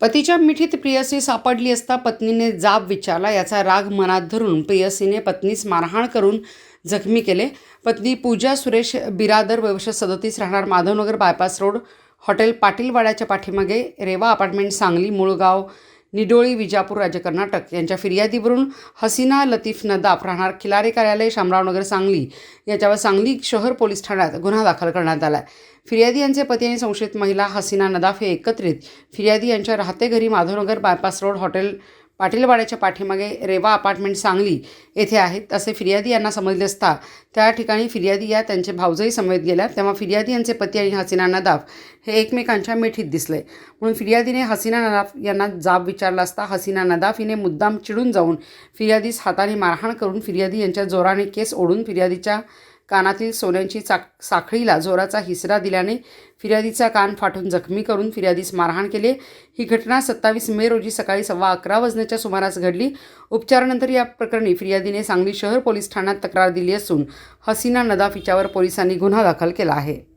पतीच्या मिठीत प्रियसी सापडली असता पत्नीने जाब विचारला याचा राग मनात धरून प्रियसीने पत्नीस मारहाण करून जखमी केले. पत्नी पूजा सुरेश बिरादर वर्ष सदतीस राहणार माधवनगर बायपास रोड हॉटेल पाटीलवाड्याच्या पाठीमागे रेवा अपार्टमेंट सांगली मुळगाव निडोळी विजापूर राज्य कर्नाटक यांच्या फिर्यादीवरून हसीना लतीफ नदाफ राहणार खिलारे कार्यालय शामरावनगर सांगली याच्यावर सांगली शहर पोलीस ठाण्यात गुन्हा दाखल करण्यात आला आहे फिर्यादी यांचे पती आणि संशयित महिला हसीना नदाफ हे एकत्रित. फिर्यादी यांच्या राहते घरी माधवनगर बायपास रोड हॉटेल पाटीलवाड्याच्या पाठीमागे रेवा अपार्टमेंट सांगली येथे आहेत. असे फिर्यादी यांना समजले असता त्या ठिकाणी फिर्यादी या त्यांचे भावजही समवेत गेल्या. तेव्हा फिर्यादी यांचे पती आणि हसीना नदाफ हे एकमेकांच्या मिठीत दिसले. म्हणून फिर्यादीने हसीना नदाफ यांना जाब विचारला असता हसीना नदाफ हिने मुद्दाम चिडून जाऊन फिर्यादीस हाताने मारहाण करून फिर्यादी यांच्या जोराने केस ओढून फिर्यादीच्या कानातील सोन्यांची चाक साखळीला जोराचा हिसरा दिल्याने फिर्यादीचा कान फाटून जखमी करून फिर्यादीस मारहाण केले. ही घटना सत्तावीस मे रोजी सकाळी सव्वा अकरा वाजण्याच्या सुमारास घडली. उपचारानंतर या प्रकरणी फिर्यादीने सांगली शहर पोलीस ठाण्यात तक्रार दिली असून हसीना नदाफ हिच्यावर पोलिसांनी गुन्हा दाखल केला आहे.